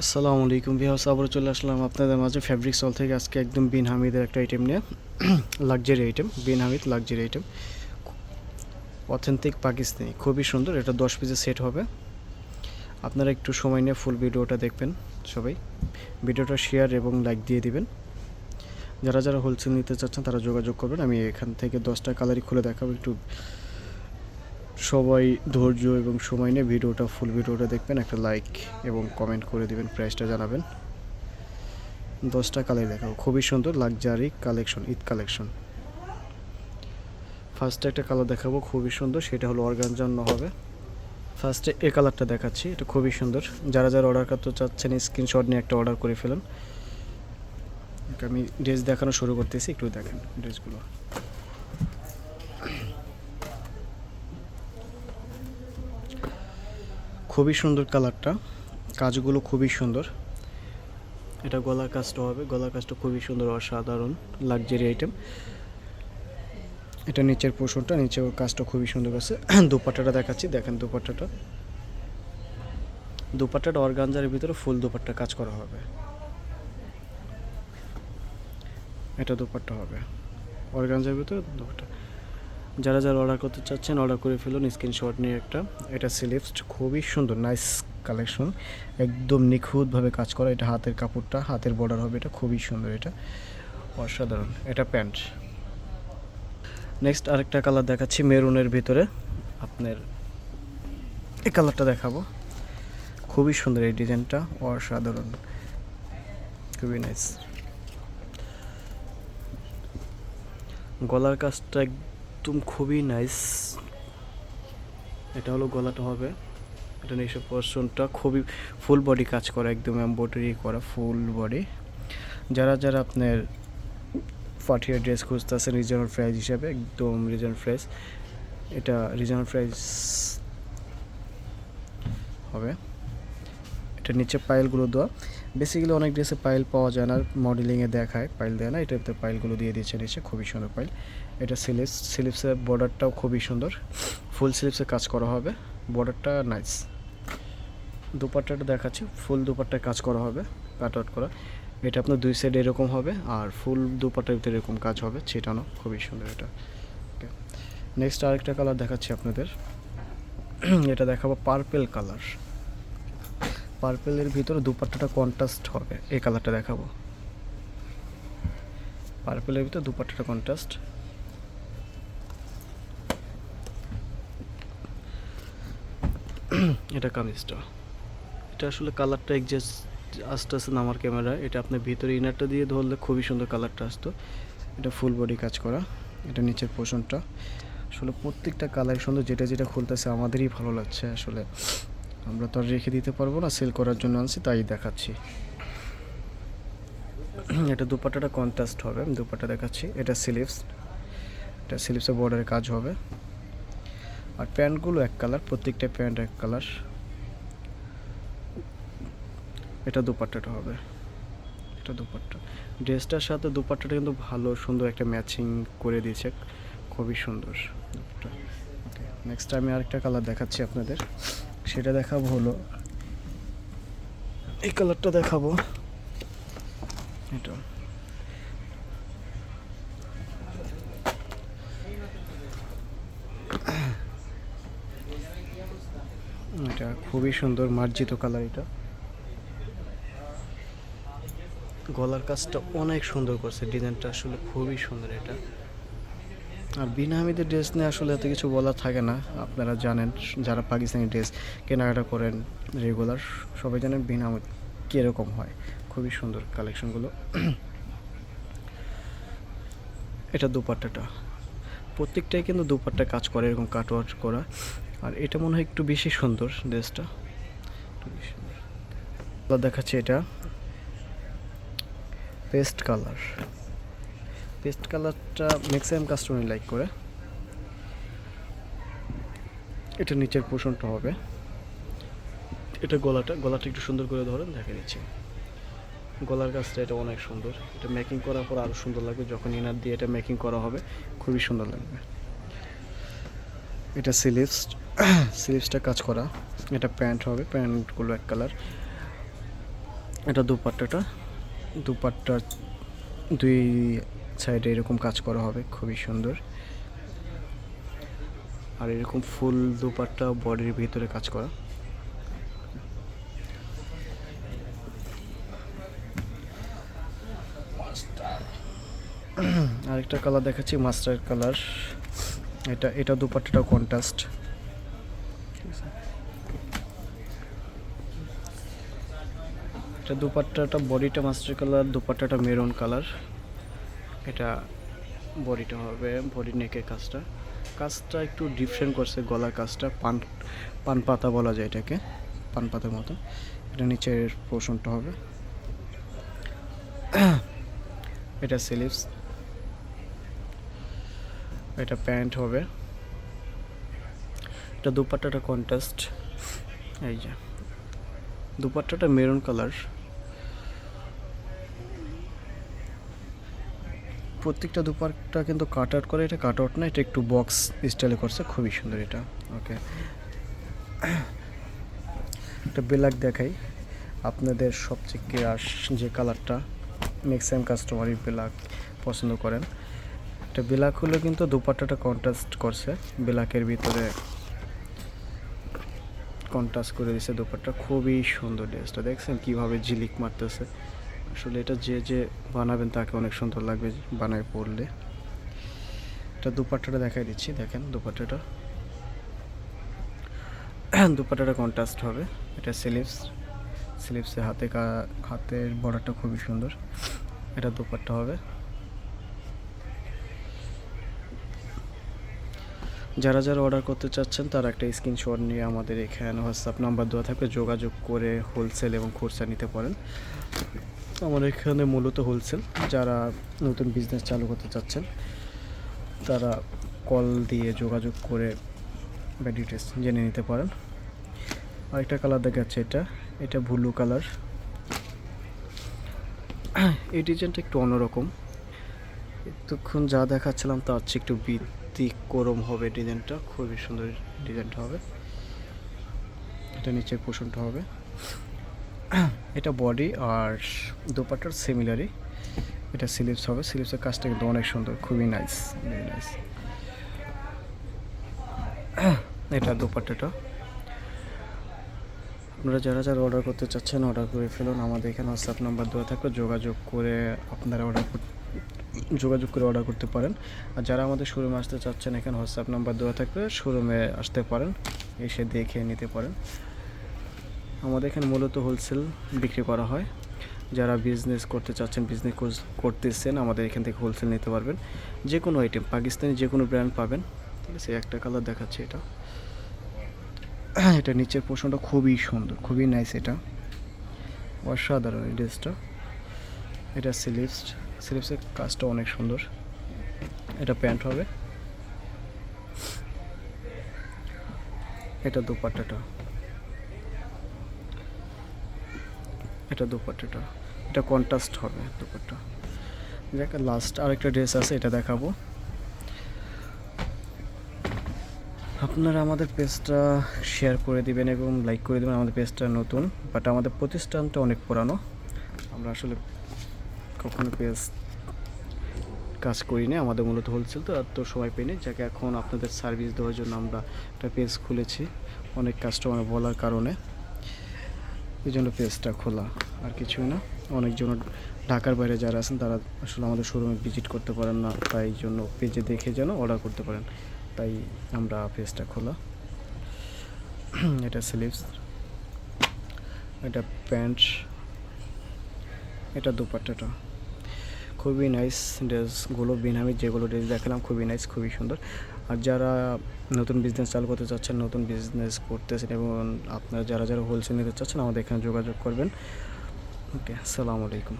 আসসালামু আলাইকুম বিহাস আবার চলে আসলাম আপনাদের মাঝে ফ্যাব্রিক সল থেকে। আজকে একদম বিন হামিদের একটা আইটেম নিয়ে। Luxury item Bin Hamid luxury item authentic Pakistani খুবই সুন্দর, এটা দশ পিসের সেট হবে। আপনারা একটু সময় নিয়ে ফুল ভিডিওটা দেখবেন সবাই। ভিডিওটা শেয়ার এবং লাইক দিয়ে দিবেন। যারা যারা হোলসেল নিতে চাচ্ছেন তারা যোগাযোগ করবেন। আমি এখান থেকে দশটা কালারই খুলে দেখাবো, একটু সবাই ধৈর্য এবং সময় নিয়ে ভিডিওটা ফুল ভিডিওটা দেখবেন, একটা লাইক এবং কমেন্ট করে দিবেন প্রাইসটা জানাবেন। দশটা কালার দেখাবো। খুবই সুন্দর লাক্সারি কালেকশন ঈদ কালেকশন ফার্স্টে একটা কালার দেখাবো, খুবই সুন্দর, সেটা হলো অর্গান জন্য হবে। ফার্স্টে এ কালারটা দেখাচ্ছি, এটা খুবই সুন্দর। যারা যারা অর্ডার করতে চাচ্ছেন স্ক্রিনশট নিয়ে একটা অর্ডার করে ফেলুন। আমি ড্রেস দেখানো শুরু করতেছি, একটু দেখেন ড্রেসগুলো খুবই সুন্দর কালারটা। কাজগুলো খুবই সুন্দর। এটা গলার কাজটা হবে। গলার কাজটা খুবই সুন্দর, অসাধারণ লাক্সারি আইটেম এটা নিচের পোষণটা নিচের কাজটা খুবই সুন্দর আছে। দুপাট্টাটা দেখাচ্ছি। দেখেন দুপাট্টাটা। দুপাট্টাটা অর্গানজারের ভিতরে ফুল দুপাট্টা কাজ করা হবে। এটা দুপাট্টা হবে। অর্গানজার ভিতরে দুপাট্টা। যারা যারা অর্ডার করতে চাচ্ছেন অর্ডার করে ফেলুন স্ক্রিনশট নিয়ে একটা। এটা সিলিপস খুবই সুন্দর নাইস কালেকশন একদম নিখুঁতভাবে কাজ করা, এটা হাতের কাপড়টা, হাতের বর্ডার হবে, এটা খুবই সুন্দর এটা। অসাধারণ, এটা প্যান্ট। নেক্সট আরেকটা কালার দেখাচ্ছি মেরুনের ভিতরে। আপনার এই কালারটা দেখাবো। খুবই সুন্দর এই ডিজাইনটা, অসাধারণ। খুবই নাইস গলার কাজটা একদম খুবই নাইস এটা হলো গলাটা হবে। এটা নিচে পোর্শনটা খুবই ফুল বডি কাজ করা, একদম এমব্রয়ডারি করা ফুল বডি যারা যারা আপনার ফাটিয়া ড্রেস খুঁজতেছেন রিজনাল প্রাইস হিসাবে, একদম রিজনাল প্রাইস এটা রিজনাল প্রাইস হবে। এটা নিচে পাইলগুলো দেওয়া। বেসিক্যালি অনেক ড্রেসে পাইল পাওয়া যায় না মডেলিংয়ে দেখায় পাইল দেয় না এটাতে পাইলগুলো দিয়ে দিয়েছে নিচে খুবই সুন্দর পাইল এটা স্লিপস স্লিপসের বর্ডারটাও খুবই সুন্দর। ফুল স্লিপসে কাজ করা হবে বর্ডারটা নাইস দুপাট্টাটা দেখাচ্ছি ফুল দুপাট্টায় কাজ করা হবে কাট আউট করা। এটা আপনার দুই সাইড এরকম হবে, আর ফুল দুপাট্টার ভিতরে এরকম কাজ হবে, ছিটানো, খুবই সুন্দর এটা। নেক্সট আরেকটা কালার দেখাচ্ছি আপনাদের। এটা দেখাবো পার্পেল কালার পার্পেলের ভিতরে দুপাট্টাটা কন্ট্রাস্ট হবে। এই কালারটা দেখাবো। পার্পেলের ভিতরে দুপাট্টাটা কন্ট্রাস্ট এটা কামিজটা। এটা আসলে কালারটা এক্সাস্ট আস্তে আস্তে আমার ক্যামেরা এটা আপনার ভিতরে ইনারটা দিয়ে ধরলে খুবই সুন্দর কালারটা আসতো। এটা ফুল বডি কাজ করা। এটা নিচের পোষণটা আসলে প্রত্যেকটা কালার সুন্দর যেটা যেটা খুলতেছে আমাদেরই ভালো লাগছে আসলে। আমরা তো আর রেখে দিতে পারব না সেল করার জন্য আনছি, তাই দেখাচ্ছি। এটা দুপাট্টাটা কন্ট্রাস্ট হবে, আমি দুপাট্টা দেখাচ্ছি। এটা স্লিভস এটা স্লিভসের বর্ডারে কাজ হবে। আর প্যান্টগুলো এক কালার প্রত্যেকটা প্যান্ট এক কালার এটা দুপাট্টাটা হবে। এটা দুপাট্টা। ড্রেসটার সাথে দুপাট্টাটা কিন্তু ভালো, সুন্দর একটা ম্যাচিং করে দিয়েছে। খুবই সুন্দর দুপাট্টা। নেক্সট আমি আরেকটা কালার দেখাচ্ছি আপনাদের। সেটা দেখাবো হলো। এই কালারটা দেখাবো। এটা। এটা খুবই সুন্দর মার্জিত কালার এটা। গলার কাজটা অনেক সুন্দর করছে, ডিজাইনটা আসলে খুবই সুন্দর এটা। আর বিনা হামিদের ড্রেস নিয়ে আসলে এত কিছু বলা থাকে না। আপনারা জানেন, যারা পাকিস্তানি ড্রেস কেনাকাটা করেন রেগুলার সবাই জানেন বিনা হামিদ কীরকম হয়। খুবই সুন্দর কালেকশনগুলো এটা দুপাট্টাটা। প্রত্যেকটাই কিন্তু দুপাট্টা কাজ করে, এরকম কাটওয়ার্ক করা। আর এটা মনে হয় একটু বেশি সুন্দর ড্রেসটা একটু বেশি দেখাচ্ছি এটা। পেস্ট কালার পেস্ট কালারটা ম্যাক্সিমাম কাস্টমার লাইক করে। এটা নিচের পোষণটা হবে। এটা গলাটা গলাটা একটু সুন্দর করে ধরেন দেখে নিচ্ছি। গলার কাজটা এটা অনেক সুন্দর। এটা মেকিং করার পর আরও সুন্দর লাগবে যখন ইনার দিয়ে এটা মেকিং করা হবে খুবই সুন্দর লাগবে। এটা স্লিভস স্লিভসটা কাজ করা। এটা প্যান্ট হবে প্যান্টগুলো এক কালার। এটা দুপাট্টাটা। দুপাট্টা দুই সাইডে এরকম কাজ করা হবে, খুবই সুন্দর। আর এরকম ফুল দুপাট্টা বডির ভিতরে কাজ করা। আরেকটা কালার দেখাচ্ছি মাস্টার কালার এটা এটা দুপাট্টাটাও কন্ট্রাস্ট এটা দুপাট্টাটা বডিটা মাস্টার কালার দুপাট্টাটা মেরুন কালার এটা বডিটা হবে বডি নেকের কাজটা। কাজটা একটু ডিফারেন্ট করছে গলার কাজটা, পান পান পাতা বলা যায় এটাকে, পান পাতার মতো। এটা নিচের পোর্শনটা হবে। এটা স্লিভস এটা প্যান্ট হবে। এটা দুপাট্টাটা কন্ট্রাস্ট এই যে। দুপাট্টাটা মেরুন কালার প্রত্যেকটা দুপাট্টা কিন্তু কাট আউট করে, এটা কাট আউট না, এটা একটু বক্স স্টাইলে করছে, খুবই সুন্দর এটা ওকে একটা ব্ল্যাক দেখাই, আপনাদের সবচেয়ে কেয়াস যে কালারটা ম্যাক্সিমাম কাস্টমারই ব্ল্যাক পছন্দ করেন। এটা ব্ল্যাক হলেও কিন্তু দুপাট্টাটা কন্ট্রাস্ট করছে ব্ল্যাকের ভিতরে কন্ট্রাস্ট করে দিয়েছে দুপাট্টা, খুবই সুন্দর ড্রেসটা দেখছেন কীভাবে ঝিলিক মারতেছে। আসলে এটা যে যে বানাবেন তাকে অনেক সুন্দর লাগবে বানায় পড়লে। এটা দুপাট্টাটা দেখাই দিচ্ছি, দেখেন দুপাট্টাটা। দুপাট্টাটা কন্ট্রাস্ট হবে, এটা স্লিভস স্লিভসে হাতে হাতের বর্ডারটা খুবই সুন্দর। এটা দুপাট্টা হবে। যারা যারা অর্ডার করতে চাচ্ছেন, তারা একটা স্ক্রিনশট নিয়ে আমাদের এখানে হোয়াটসঅ্যাপ নাম্বার দেওয়া থাকবে। যোগাযোগ করে হোলসেল এবং খুচরা নিতে পারেন। আমাদের এখানে মূলত হোলসেল যারা নতুন বিজনেস চালু করতে চাচ্ছেন, তারা কল দিয়ে যোগাযোগ করে বা ডিটেলস জেনে নিতে পারেন। আরেকটা কালার দেখাচ্ছে এটা এটা ব্লু কালার এই ডিজাইনটা একটু অন্যরকম। এতক্ষণ যা দেখাচ্ছিলাম তার হচ্ছে একটু ব্যতিক্রম হবে ডিজাইনটা খুবই সুন্দর ডিজাইনটা হবে। এটা নিচের পোষণটা হবে। এটা বডি আর দুপাটার সিমিলারই এটা স্লিভস হবে। স্লিভসের কাজটা কিন্তু অনেক সুন্দর, খুবই নাইস ভেরি নাইস এটা দুপাট্টাটা। আপনারা যারা যারা অর্ডার করতে চাচ্ছেন অর্ডার করে ফেলুন। আমাদের এখানে হোয়াটসঅ্যাপ নাম্বার দেওয়া থাকবে। যোগাযোগ করে আপনারা অর্ডার যোগাযোগ করে অর্ডার করতে পারেন। আর যারা আমাদের শোরুমে আসতে চাচ্ছেন, এখানে হোয়াটসঅ্যাপ নাম্বার দেওয়া থাকবে। শোরুমে আসতে পারেন, এসে দেখে নিতে পারেন। আমাদের এখানে মূলত হোলসেল বিক্রি করা হয়। যারা বিজনেস করতে চাচ্ছেন বিজনেস করতেছেন, আমাদের এখান থেকে হোলসেল নিতে পারবেন। যে কোনো আইটেম পাকিস্তানি যে কোনো ব্র্যান্ড পাবেন। ঠিক আছে, একটা কালার দেখাচ্ছে এটা। এটা নিচের পোষণটা খুবই সুন্দর, খুবই নাইস এটা। অসাধারণ এই ড্রেসটা এটা স্লিভস স্লিভসের কাজটা অনেক সুন্দর। এটা প্যান্ট হবে। এটা দুপাট্টাটা। এটা দুপাট্টাটা। এটা কন্ট্রাস্ট হবে দুপাট্টা। দেখ লাস্ট আরেকটা ড্রেস আছে, এটা দেখাবো। আপনারা আমাদের পেজটা শেয়ার করে দিবেন এবং লাইক করে দেবেন আমাদের পেজটা নতুন বাট আমাদের প্রতিষ্ঠানটা অনেক পুরানো। আমরা আসলে কখনো পেজ কাজ করি না আমাদের মূলত হোলসেল তো আর তো সময় পাইনি। যাকে, এখন আপনাদের সার্ভিস দেওয়ার জন্য আমরা একটা পেজ খুলেছি অনেক কাস্টমার বলার কারণে। এই জন্য পেজটা খোলা, আর কিছুই না। অনেকজন ঢাকার বাইরে যারা আছেন, তারা আসলে আমাদের শোরুমে ভিজিট করতে পারেন না, তাই জন্য পেজে দেখে যেন অর্ডার করতে পারেন। তাই আমরা পেজটা খোলা। এটা স্লিভস এটা প্যান্ট এটা দুপাট্টাটা। খুবই নাইস ড্রেসগুলো বিনামি যেগুলো ড্রেস দেখালাম, খুবই নাইস খুবই সুন্দর। আর যারা নতুন বিজনেস চালু করতে চাচ্ছেন, নতুন বিজনেস করতেছেন এবং আপনারা যারা যারা হোলসেল নিতে চাচ্ছেন, আমাদের এখানে যোগাযোগ করবেন। ওকে আসসালামু আলাইকুম।